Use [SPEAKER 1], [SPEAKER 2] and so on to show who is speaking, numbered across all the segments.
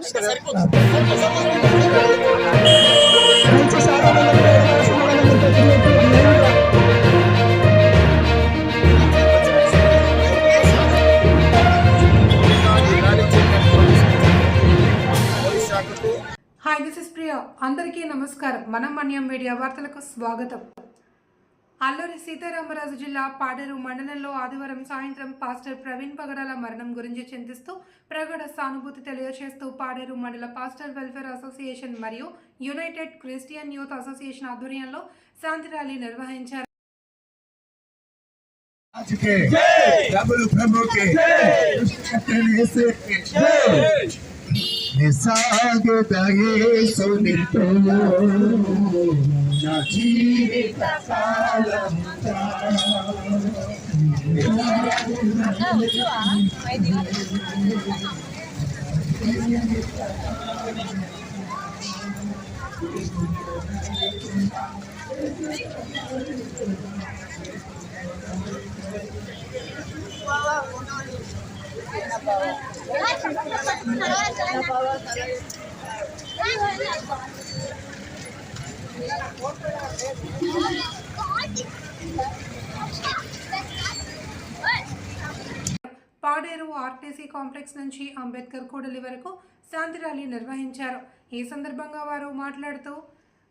[SPEAKER 1] Hi this is Priya అందరికీ నమస్కారం. మనం మన్యం మీడియా వార్తలకు స్వాగతం. అల్లూరి సీతారామరాజు జిల్లా పాడేరు మండలంలో ఆదివారం సాయంత్రం పాస్టర్ ప్రవీణ్ పగడాల మరణం గురించి చింతిస్తూ ప్రగాఢ సానుభూతి తెలియజేస్తూ పాడేరు మండల పాస్టర్ వెల్ఫేర్ అసోసియేషన్ మరియు యునైటెడ్ క్రిస్టియన్ యూత్ అసోసియేషన్ ఆధ్వర్యంలో శాంతి ర్యాలీ నిర్వహించారు.
[SPEAKER 2] నా జీవిత కాలముతా
[SPEAKER 1] Paderu RTC complex నుంచి అంబేద్కర్ కూడలి వరకు శాంతి ర్యాలీ నిర్వహించారు. ఈ సందర్భంగా వారు మాట్లాడుతూ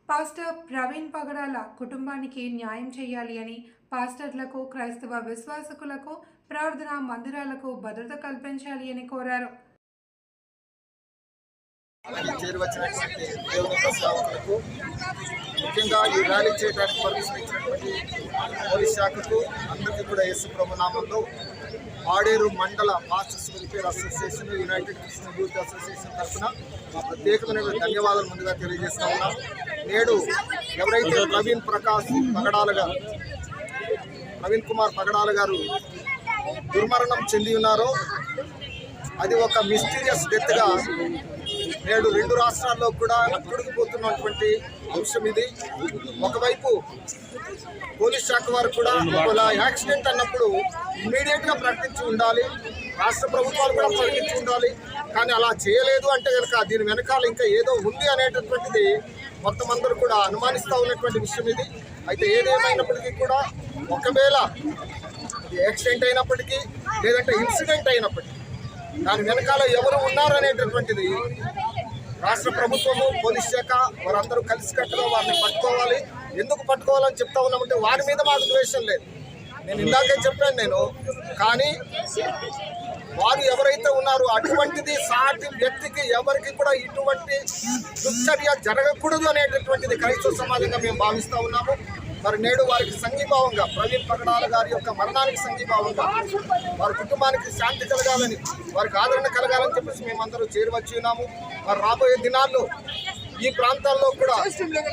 [SPEAKER 1] పాస్టర్ ప్రవీణ్ పగడాల కుటుంబానికి న్యాయం చేయాలి అని పాస్టర్లకు క్రైస్తవ విశ్వాసకులకు ప్రార్థనా మందిరాలకు భద్రత కల్పించాలి అని కోరారు.
[SPEAKER 3] చేరువచ్చినటువంటి దేవుని ప్రస్తావకులకు ముఖ్యంగా ఈ ర్యాలీ చేయడానికి పర్మిషన్ ఇచ్చినటువంటి పోలీస్ శాఖకు అందరికీ కూడా యేసు నామంలో పాడేరు మండల masters welfare association united Christian youth association తరఫున మా ప్రత్యేకమైన ధన్యవాదాలు ముందుగా తెలియజేస్తా ఉన్నాం. నేడు ఎవరైతే ప్రవీణ్ ప్రకాష్ పగడాల గారు ప్రవీణ్ కుమార్ పగడాల గారు దుర్మరణం చెంది ఉన్నారో అది ఒక మిస్టీరియస్ డెత్గా నేడు రెండు రాష్ట్రాల్లో కూడా అట్టుడికిపోతున్నటువంటి అంశం ఇది. ఒకవైపు పోలీస్ శాఖ వారు కూడా ఒకవేళ యాక్సిడెంట్ అన్నప్పుడు ఇమీడియట్గా ప్రకటించి ఉండాలి. రాష్ట్ర ప్రభుత్వాలు కూడా ప్రకటించి ఉండాలి. కానీ అలా చేయలేదు అంటే కనుక దీని వెనకాల ఇంకా ఏదో ఉంది అనేటటువంటిది మొత్తం అందరూ కూడా అనుమానిస్తూ ఉన్నటువంటి విషయం ఇది. అయితే ఏదేమైనప్పటికీ కూడా ఒకవేళ యాక్సిడెంట్ అయినప్పటికీ లేదంటే ఇన్సిడెంట్ అయినప్పటికీ దాని వెనకాల ఎవరు ఉన్నారనేటటువంటిది రాష్ట్ర ప్రభుత్వము పోలీస్ శాఖ వారందరూ కలిసికట్టుగా వారిని పట్టుకోవాలి. ఎందుకు పట్టుకోవాలని చెప్తా ఉన్నామంటే వారి మీద మాకు ద్వేషం లేదు. నేను ఇందాకే చెప్పాను నేను. కానీ వారు ఎవరైతే ఉన్నారో అటువంటిది సాటి వ్యక్తికి ఎవరికి కూడా ఇటువంటి దుశ్చర్య జరగకూడదు అనేటటువంటిది క్రైస్తవ సమాజంగా మేము భావిస్తూ ఉన్నాము. మరి నేడు వారికి సంఘీభావంగా ప్రవీణ్ పగడాల గారి యొక్క మరణానికి సంఘీభావంగా వారి కుటుంబానికి శాంతి కలగాలని వారికి ఆదరణ కలగాలని చెప్పేసి మేమందరూ చేరువచ్చి ఉన్నాము. మరి రాబోయే దినాల్లో ఈ ప్రాంతాల్లో కూడా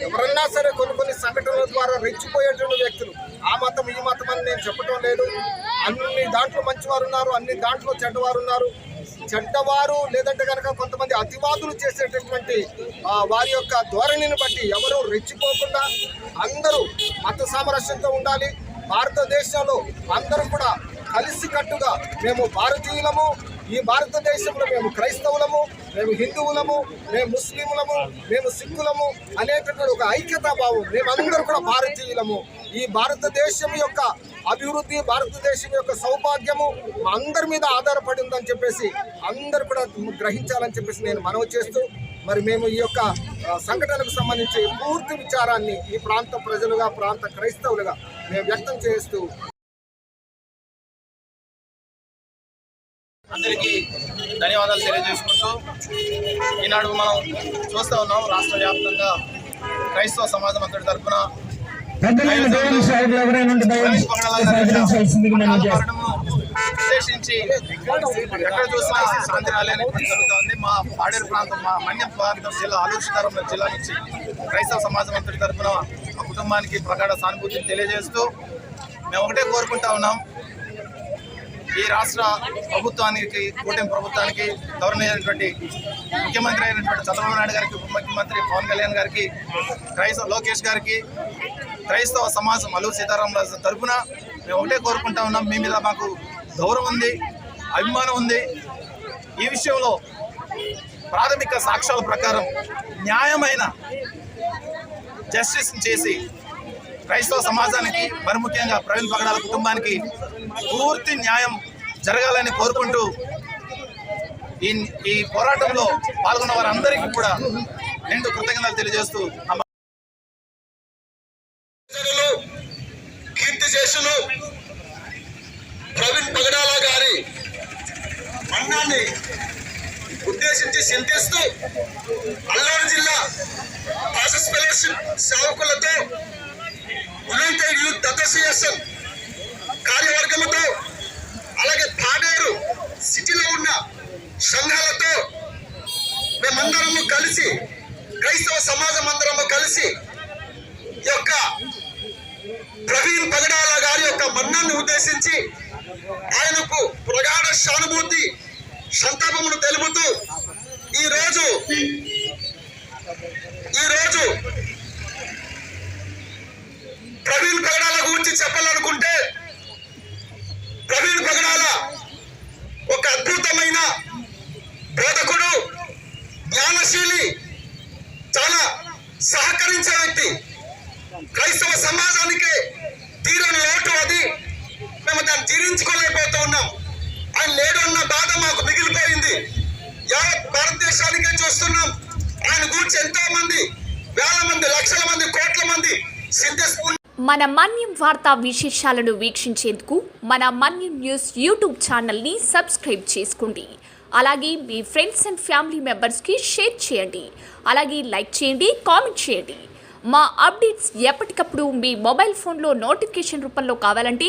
[SPEAKER 3] ఎవరన్నా సరే కొన్ని కొన్ని సంఘటనల ద్వారా రెచ్చిపోయేటువంటి వ్యక్తులు ఆ మతం ఈ మతం అని నేను చెప్పడం లేదు. అన్ని దాంట్లో మంచివారు ఉన్నారు అన్ని దాంట్లో చెడ్డవారు ఉన్నారు. చెడ్డవారు లేదంటే కనుక కొంతమంది అతివాదులు చేసేటటువంటి వారి యొక్క ధోరణిని బట్టి ఎవరు రెచ్చిపోకుండా అందరూ మత సామరస్యంతో ఉండాలి. భారతదేశంలో అందరూ కూడా కలిసికట్టుగా మేము భారతీయులము ఈ భారతదేశంలో మేము క్రైస్తవులము మేము హిందువులము మేము ముస్లింలము మేము సిక్కులము అనేటటువంటి ఒక ఐక్యతాభావం మేమందరూ కూడా భారతీయులము. ఈ భారతదేశం యొక్క అభివృద్ధి భారతదేశం యొక్క సౌభాగ్యము అందరి మీద ఆధారపడి ఉందని చెప్పేసి అందరు కూడా గ్రహించాలని చెప్పేసి నేను మనవి చేస్తూ మరి మేము ఈ యొక్క సంఘటనకు సంబంధించి పూర్తి విచారాన్ని ఈ ప్రాంత ప్రజలుగా ప్రాంత క్రైస్తవులుగా మేము వ్యక్తం చేస్తూ
[SPEAKER 4] అందరికీ ధన్యవాదాలు తెలియజేసుకుంటూ ఈనాడు మనం చూస్తూ ఉన్నాం రాష్ట్ర వ్యాప్తంగా క్రైస్తవ సమాజం అంతటి తరఫున
[SPEAKER 2] పెద్దలైన దేవుని సైడ్లో ఎవరైనా ఉంటే దయచేసి సహకరించాల్సిందిగా మనం చేస్తాం.
[SPEAKER 4] ఉద్దేశించి ఎక్కడ చూసినా శాంతి ర్యాలీ అనేది జరుగుతుంది. మా పాడేరు ప్రాంతం మా మన్యం ప్రాంతం జిల్లా ఆలోచితారం జిల్లా నుంచి క్రైస్తవ సమాజం అంతటి తరఫున మా కుటుంబానికి ప్రగాఢ సానుభూతిని తెలియజేస్తూ మేము ఒకటే కోరుకుంటా ఉన్నాం. ఈ రాష్ట్ర ప్రభుత్వానికి కూటమి ప్రభుత్వానికి గవర్నర్ ముఖ్యమంత్రి అయినటువంటి చంద్రబాబు నాయుడు గారికి ఉప ముఖ్యమంత్రి పవన్ కళ్యాణ్ గారికి క్రైస్తవ లోకేష్ గారికి క్రైస్తవ సమాజం అల్లూరు సీతారామరాజు తరఫున మేము ఒకటే కోరుకుంటా ఉన్నాం. మీ మీద మాకు గౌరవం ఉంది అభిమానం ఉంది. ఈ విషయంలో ప్రాథమిక సాక్ష్యాల ప్రకారం న్యాయమైన జస్టిస్ చేసి క్రైస్తవ సమాజానికి మరి ముఖ్యంగా ప్రవీణ్ పగడాల కుటుంబానికి పూర్తి న్యాయం జరగాలని కోరుకుంటూ ఈ ఈ పోరాటంలో పాల్గొన్న వారందరికీ కూడా రెండు కృతజ్ఞతలు తెలియజేస్తూ
[SPEAKER 5] ప్రవీణ్ పగడాల గారి మన్నాన్ని ఉద్దేశించి చింతిస్తూ అల్లూరు జిల్లా ప్రాసెస్ ఫెలోషిప్ సేవకులతో యునైటెడ్ యూత్ అసోసియేషన్ కార్యవర్గంతో అలాగే పాడేరు సిటీలో ఉన్న సంఘాలతో మేమందరము కలిసి క్రైస్తవ సమాజం అందరము కలిసి ఈ యొక్క గారి ఉద్దేశించి ఆయనకు ప్రగాఢ సానుభూతి సంతాపమును తెలుపుతూ ఈ రోజు ఈ రోజు ప్రవీణ్ పగడాల గురించి చెప్పాలనుకుంటే ప్రవీణ్ పగడాల ఒక అద్భుతమైన బోధకుడు జ్ఞానశీలి చాలా సహకరించే వ్యక్తి. క్రైస్తవ సమాజానికి తీరని లోటు అది. మేము దాన్ని జీర్ణించుకోలేకపోతూ ఉన్నాం. ఆయన లేడు అన్న బాధ మాకు మిగిలిపోయింది. యావత్ భారతదేశానికే చూస్తున్నాం. ఆయన గురించి ఎంతో మంది వేల మంది లక్షల మంది కోట్ల మంది సింధస్ఫూర్తి
[SPEAKER 6] మన మన్యం వార్తా విశేషాలను వీక్షించేందుకు మన మన్యం న్యూస్ యూట్యూబ్ ఛానల్ని సబ్స్క్రైబ్ చేసుకోండి. అలాగే మీ ఫ్రెండ్స్ అండ్ ఫ్యామిలీ మెంబర్స్కి షేర్ చేయండి. అలాగే లైక్ చేయండి కామెంట్ చేయండి. మా అప్డేట్స్ ఎప్పటికప్పుడు మీ మొబైల్ ఫోన్లో నోటిఫికేషన్ రూపంలో కావాలంటే